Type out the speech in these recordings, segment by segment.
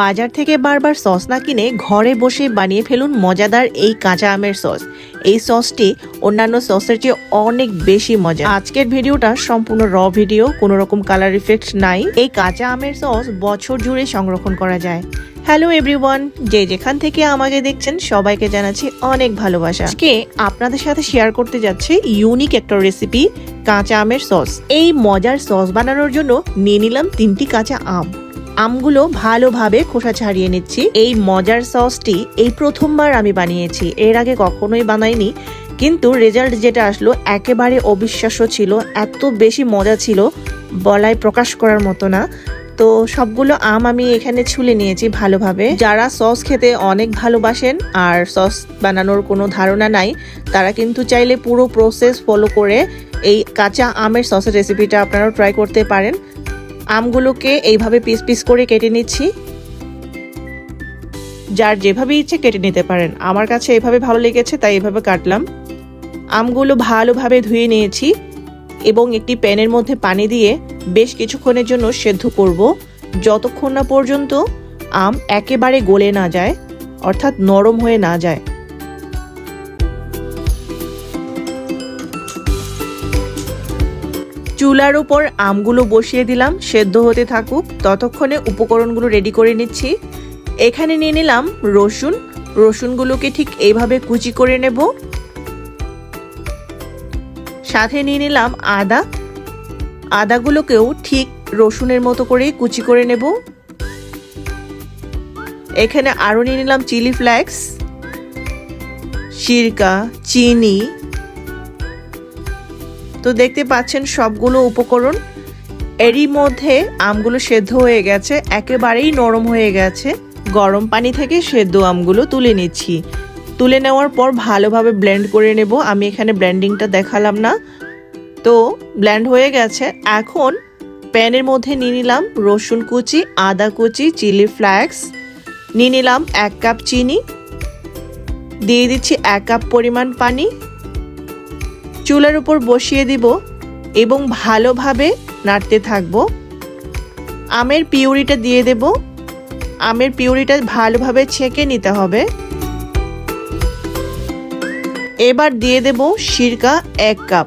বাজার থেকে বারবার সস না কিনে ঘরে বসে বানিয়ে ফেলুন মজাদার এই কাঁচা আমের সস। এই সসটি অন্যান্য সসের চেয়ে অনেক বেশি মজা আজকের ভিডিওটা সম্পূর্ণ র ভিডিও, কোনো রকম কালার ইফেক্ট নাই। এই কাঁচা আমের সস বছর জুড়ে সংরক্ষণ করা যায়। হ্যালো এভরিওয়ান যে যেখান থেকে আমাকে দেখছেন, সবাইকে জানাচ্ছি অনেক ভালোবাসা। আজকে আপনাদের সাথে শেয়ার করতে যাচ্ছে ইউনিক একটা রেসিপি কাঁচা আমের সস। এই মজার সস বানানোর জন্য নিয়ে নিলাম তিনটি কাঁচা আম। আমগুলো ভালোভাবে খোসা ছাড়িয়ে নিচ্ছি। এই মজার সসটি এই প্রথমবার আমি বানিয়েছি। এর আগে কখনোই বানাইনি, কিন্তু রেজাল্ট যেটা আসলো একেবারে অবিশ্বাস্য ছিল, এত বেশি মজা ছিল বলায় প্রকাশ করার মতো না। তো সবগুলো আম আমি এখানে ছুলে নিয়েছি ভালোভাবে। যারা সস খেতে অনেক ভালোবাসেন আর সস বানানোর কোনো ধারণা নাই, তারা কিন্তু চাইলে পুরো প্রসেস ফলো করে এই কাঁচা আমের সসের রেসিপিটা আপনারাও ট্রাই করতে পারেন। আমগুলোকে এইভাবে পিস পিস করে কেটে নিচ্ছি। যার যেভাবে ইচ্ছে কেটে নিতে পারেন। আমার কাছে এভাবে ভালো লেগেছে, তাই এভাবে কাটলাম। আমগুলো ভালোভাবে ধুয়ে নিয়েছি এবং একটি প্যানের মধ্যে পানি দিয়ে বেশ কিছুক্ষণের জন্য সেদ্ধ করব। যতক্ষণ না পর্যন্ত আম একেবারে গলে না যায়, অর্থাৎ নরম হয়ে না যায়। চুলার উপর আমগুলো বসিয়ে দিলাম, সেদ্ধ হতে থাকুক। ততক্ষণে উপকরণগুলো রেডি করে নিচ্ছি। এখানে নিয়ে নিলাম রসুন। রসুনগুলোকে ঠিক এইভাবে কুচি করে নেব। সাথে নিয়ে নিলাম আদা। আদাগুলোকেও ঠিক রসুনের মতো করে কুচি করে নেব। এখানে আরও নিয়ে নিলাম চিলি ফ্লেক্স, সিরকা, চিনি তো দেখতে পাচ্ছেন সবগুলো উপকরণ। এরই মধ্যে আমগুলো সেদ্ধ হয়ে গেছে, একেবারেই নরম হয়ে গেছে। গরম পানি থেকে সেদ্ধ আমগুলো তুলে নিচ্ছি। তুলে নেওয়ার পর ভালোভাবে ব্লেন্ড করে নেব। আমি এখানে ব্লেন্ডিংটা দেখালাম না। তো ব্লেন্ড হয়ে গেছে। এখন প্যানের মধ্যে নিয়ে নিলাম রসুন কুচি, আদা কুচি চিলি ফ্লেক্স নিয়ে নিলাম এক কাপ চিনি। দিয়ে দিচ্ছি এক কাপ পরিমাণ পানি। চুলার উপর বসিয়ে দিব এবং ভালোভাবে নাড়তে থাকব। আমের পিউরিটা দিয়ে দেব। আমের পিউরিটা ভালোভাবে ছেঁকে নিতে হবে। এবার দিয়ে দেব সিরকা এক কাপ।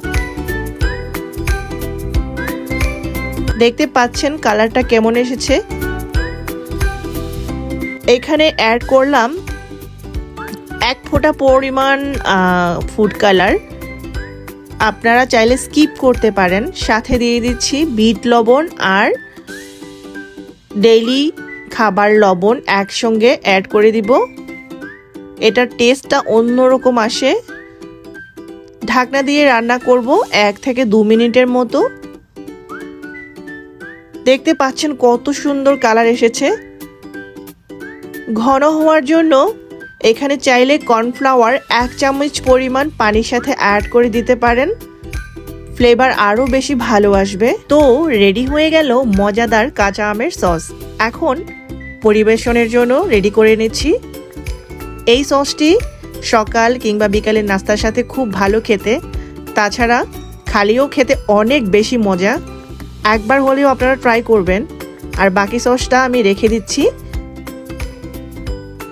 দেখতে পাচ্ছেন কালারটা কেমন এসেছে? এখানে অ্যাড করলাম এক ফোঁটা পরিমাণ ফুড কালার আপনারা চাইলে স্কিপ করতে পারেন। সাথে দিয়ে দিচ্ছি বিট লবণ আর ডেইলি খাবার লবণ একসঙ্গে অ্যাড করে দিব। এটার টেস্টটা অন্যরকম আসে। ঢাকনা দিয়ে রান্না করব এক থেকে দু মিনিটের মতো। দেখতে পাচ্ছেন কত সুন্দর কালার এসেছে। ঘন হওয়ার জন্য এখানে চাইলে কর্নফ্লাওয়ার এক চামচ পরিমাণ পানির সাথে অ্যাড করে দিতে পারেন। ফ্লেভার আরও বেশি ভালো আসবে। তো রেডি হয়ে গেল মজাদার কাঁচা আমের সস। এখন পরিবেশনের জন্য রেডি করে নিচ্ছি। এই সসটি সকাল কিংবা বিকালের নাস্তার সাথে খুব ভালো খেতে। তাছাড়া খালিও খেতে অনেক বেশি মজা। একবার হলেও আপনারা ট্রাই করবেন। আর বাকি সসটা আমি রেখে দিচ্ছি।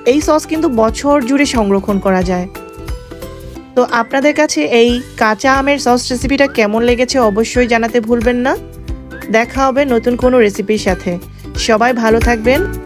এই সস কিন্তু বছর জুড়ে সংরক্ষণ করা যায়। তো আপনাদের কাছে এই কাঁচা আমের সস রেসিপিটা কেমন লেগেছে অবশ্যই জানাতে ভুলবেন না। দেখা হবে নতুন কোনো রেসিপির সাথে। সবাই ভালো থাকবেন।